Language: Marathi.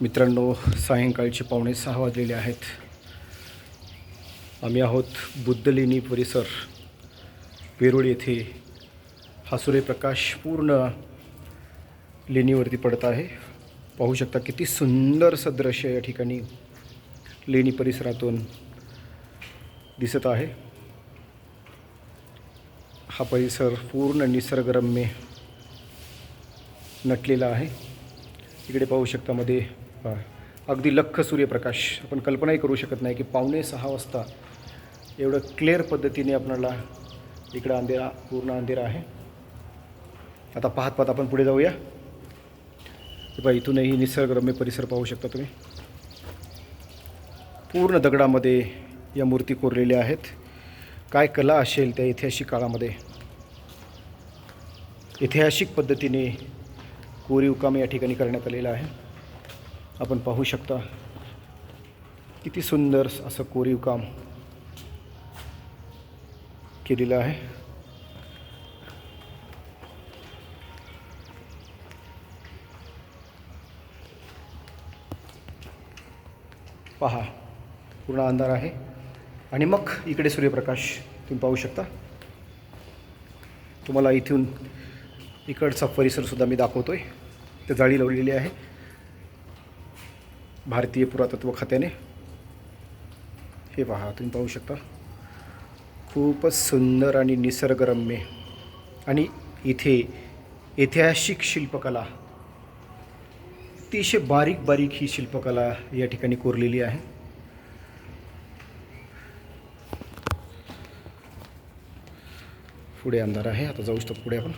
मित्रांनो सायंकाळचे पावणे सहा वाजलेले आहेत. आम्ही आहोत बुद्धलेणी परिसर वेरूळ येथे. हा सूर्यप्रकाश पूर्ण लेणीवरती पडत आहे. पाहू शकता किती सुंदर सदृश्य या ठिकाणी लेणी परिसरातून दिसत आहे. हा परिसर पूर्ण निसर्गरम्य नटलेला आहे. इकडे पाहू शकता मध्ये अगदी लख्ख सूर्यप्रकाश. आपण कल्पनाही करू शकत नाही की पावणे सहा वाजता एवढं क्लिअर पद्धतीने आपल्याला इकडं अंधेरा पूर्ण अंधेरा आहे. आता पाहत पाहत आपण पुढे जाऊया. बा इथूनही निसर्गरम्य परिसर पाहू शकता तुम्ही. पूर्ण दगडामध्ये या मूर्ती कोरलेल्या आहेत. काय कला असेल त्या ऐतिहासिक काळामध्ये? ऐतिहासिक पद्धतीने कोरीव काम या ठिकाणी करण्यात आलेलं आहे. आपण पाहू शकता. किती सुंदर असं कोरीव काम केलेलं आहे. पहा पूर्ण अंधार आहे. आणि मग इकडे सूर्यप्रकाश तुम्ही पाहू शकता. तुम्हाला इथून इकडचा परिसरसुद्धा मी दाखवतो आहे ते जाळी लावलेली आहे. भारतीय पुरातत्व खात्याने? हे पहा तुम्ही पाहू शकता. खूपच सुंदर आणि निसर्गरम्य आणि इथे ऐतिहासिक शिल्पकला अतिशय बारीक बारीक ही शिल्पकला या ठिकाणी कोरलेली आहे. पुढे अंधार आहे आता जाऊ शकतो पुढे आपण.